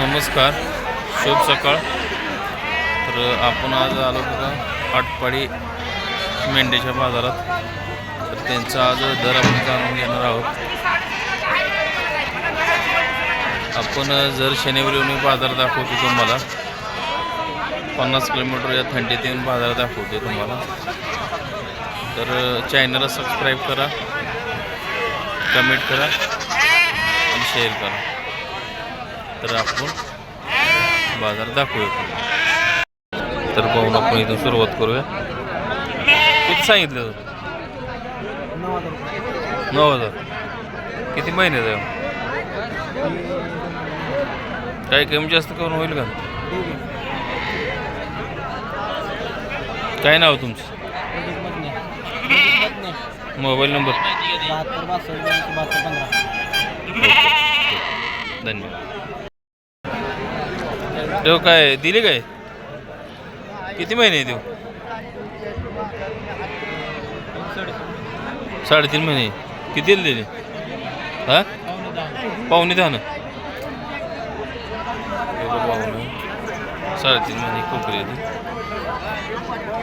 नमस्कार शुभ सकाळ. तर आपण आज आलो बघा आटपाडी मेंढ्याच्या बाजारात. तर त्यांचा आज दर आपण जाणून घेणार आहोत. आपण जर शनिवारी येऊन बाजार दाखवतो तुम्हाला पन्नास किलोमीटर या थंडीत येऊन बाजार दाखवतो तुम्हाला. तर चॅनलला सबस्क्राईब करा कमेंट करा आणि शेअर करा. तर आपण बाजार दाखवूया. तर पाहून आपण इथून सुरुवात करूया. किती सांगितलं? नऊ हजार. किती महिन्यात आहे? काही कमी जास्त करून होईल का? काय नाव तुमचं? Mobile number? धन्यवाद. देव काय दिली काय? किती महिने देऊ साडेतीन महिने. किती दिली हा? पाहुणे दहा ना. पाहुणे साडेतीन महिने कोकरी आली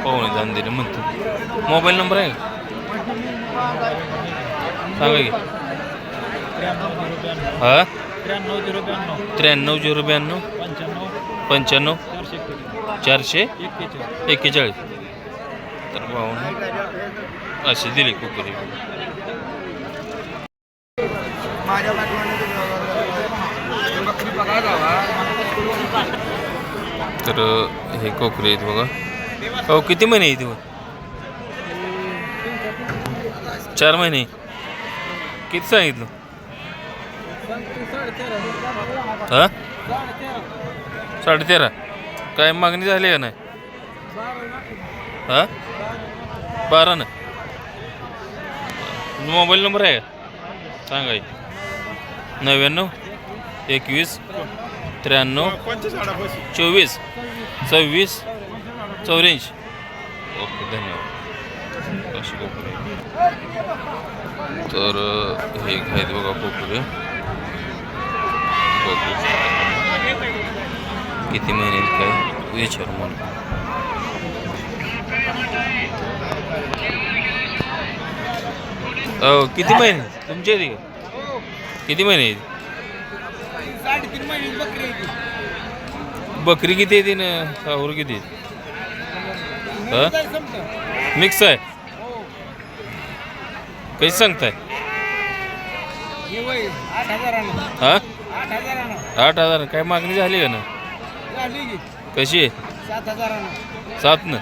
पाहुणे दहा दिले म्हणतो. मोबाईल नंबर आहे का? सांगा की. हा? त्र्याण्णव झिरो ब्याण्णव त्र्याण्णव झिरो ब्याण्णव. पंच्याण्णव चारशे एक्केचाळीस. तर पाहून असे दिली कुकरी. तर हे कोकरी आहेत बघा. अहो किती महिने येते चार महिने. किती सांगितलं? हा? साडेतेरा. काय मागणी झाली का नाही? हा? बारा ना मोबाईल नंबर आहे का? सांगा नव्याण्णव एकवीस त्र्याण्णव चोवीस सव्वीस चौऱ्याऐंशी. ओके धन्यवाद. तर हे आहेत बघा कोकरे बघू शकता. किती महिने काय विचार मला. अहो किती महिने? तुमच्या इथे? किती महिने बकरी किती येते ना साहूर किती येते? हा? मिक्स आहे? कशी सांगताय? हे आठ हा? हजार. काय मागणी झाली का ना? कशी? आहे सात हजारानं. सात ना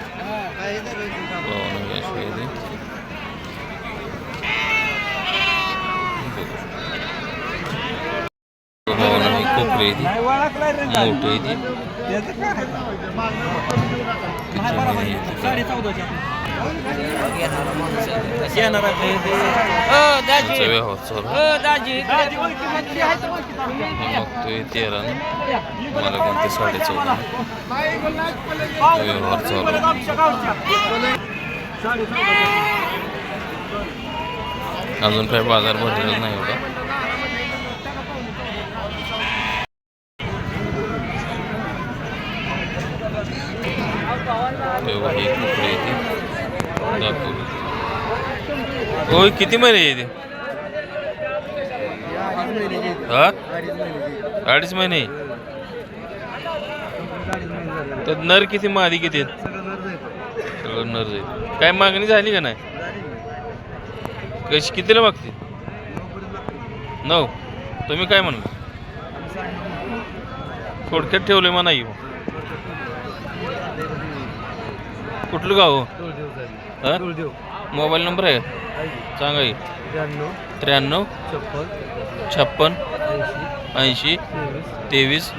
अशी आहे ती. ही कोपरी आहे मोठी आहे ती. त्याचं काय? किती महिने आहे. ती? साडे चौदाची येणार व्यवहार दाजी मी तेरा मला कोणते साडे चौदा व्यवहार चालू अजून काही बाजार भरलेला नाही होता एक ही कुकडी येते दाखवली होय किती महिने येते हा? अडीच महिने तर नर किती मादी किती नर जाईल काय मागणी झाली का नाही? कशी कितीला मागते? नऊ. तुम्ही काय म्हणलं? थोडक्यात ठेवले म्हणा येऊ कुठलं गाव हो? हा? मोबाईल नंबर आहे सांगा की त्र्याण्णव. छप्पन. छप्पन. ऐंशी. तेवीस.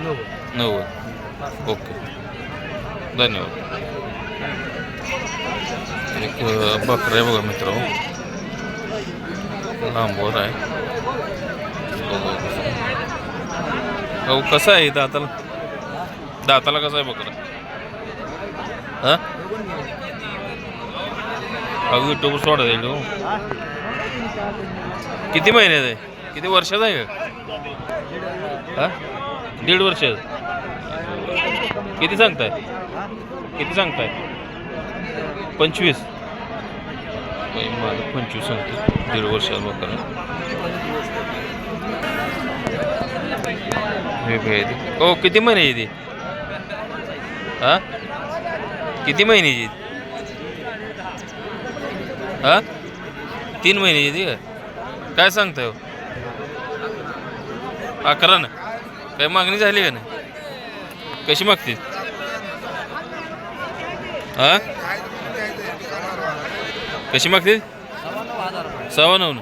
नव्वद. ओके. धन्यवाद. एक बकरा आहे बघा मित्र. लांबवर आहे. अहो कसा आहे दाताला? दाताला कसा आहे बकरा? हा? अहो युट्यूब सोडा जाईल किती महिन्यात आहे किती वर्षाचा आहे का? हा? दीड वर्ष. किती सांगताय? किती सांगताय? पंचवीस. माझं मला पंचवीस सांगतो. दीड वर्षात बकरा हे ओ किती महिन्याची ती किती महिन्याची हा? तीन महिन्याची ती का? काय सांगताय? हो? अकरा ना? काय मागणी झाली का नाही? कशी मागते? हा? कशी मागते? सव्वा नऊ ना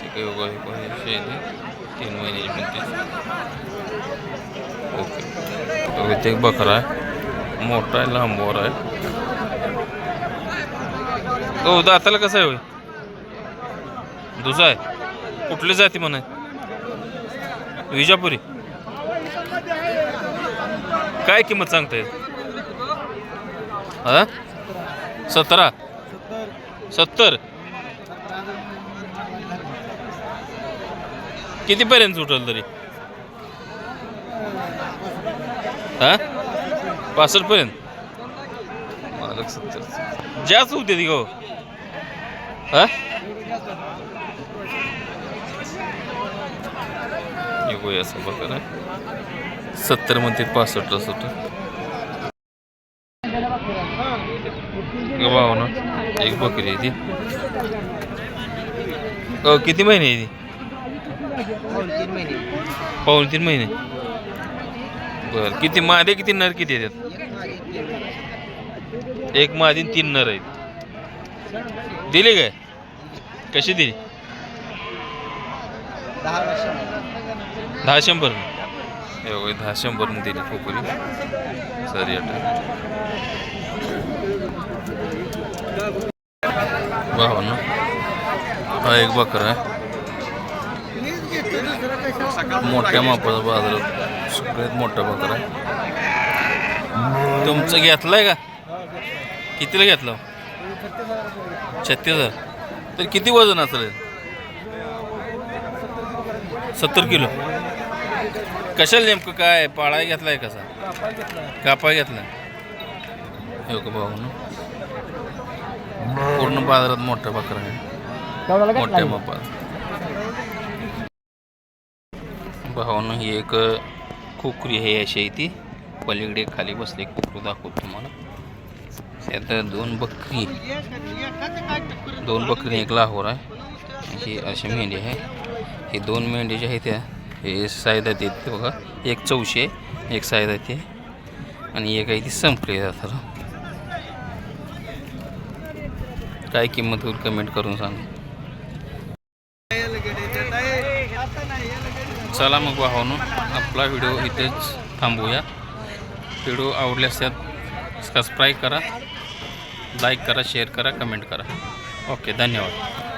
ठीक आहे ते. तीन महिन्याची म्हणते ओके. बघा, इथे एक बकरा आहे? मोठा आहे लांबवर आहे. हो दाताला कसं आहे होय? दुसरा आहे. कुठली जाती म्हणाय विजापुरी. काय किंमत सांगताय? हा? सतरा? सत्तर? कितीपर्यंत सुटेल तरी? हां? पासष्ट पर्यंत मालक सत्तर. जास्त होते ती गो. हा? असं बघा सत्तरमध्ये पासष्ट सुट. भाऊ ना एक बकरी आहे ती. किती महिने आहे ती? पाऊन तीन महिने. बर किती मादे किती नर किती येतात एक मादी तीन नर आहेत. दिली काय? कशी दिली? दहा शंभर. एवढे दहा शंभर दिली खोकरी सरी अट भावानं हा एक बकरा आहे. मोठ्या मापाचा बाजारात सगळ्यात मोठा बकरा आहे. तुमचं घेतलंय का? कितीला घेतलं? छत्तीस हजार. तर किती वजन असेल? सत्तर किलो. कशाला नेमकं काय? पाळा घेतलाय कसा? कापा घेतला हे का भाऊ ना. पूर्ण बाजारात मोठा बकरा आहे. मोठ्या मापात भावानं ही एक खोकरी आहे अशी आहे ती. पलीकडे खाली बसली खोकरू दाखवतो तुम्हाला. त्यात दोन बकरी. दोन बकरी एक लाहोर आहे. ही अशी मेंढी आहे. हे दोन मेंढी जे आहेत त्या हे आहे ते बघा. एक चौशे आहे, एक सायदात आहे आणि एक आहे ती संपली जातात काय किंमत होईल कमेंट करून सांग. चला मग भावानो आपला व्हिडिओ इथेच थांबूया. व्हिडिओ आवडल्यास त्यात सबस्क्राईब करा. लाईक करा शेअर करा कमेंट करा. ओके धन्यवाद.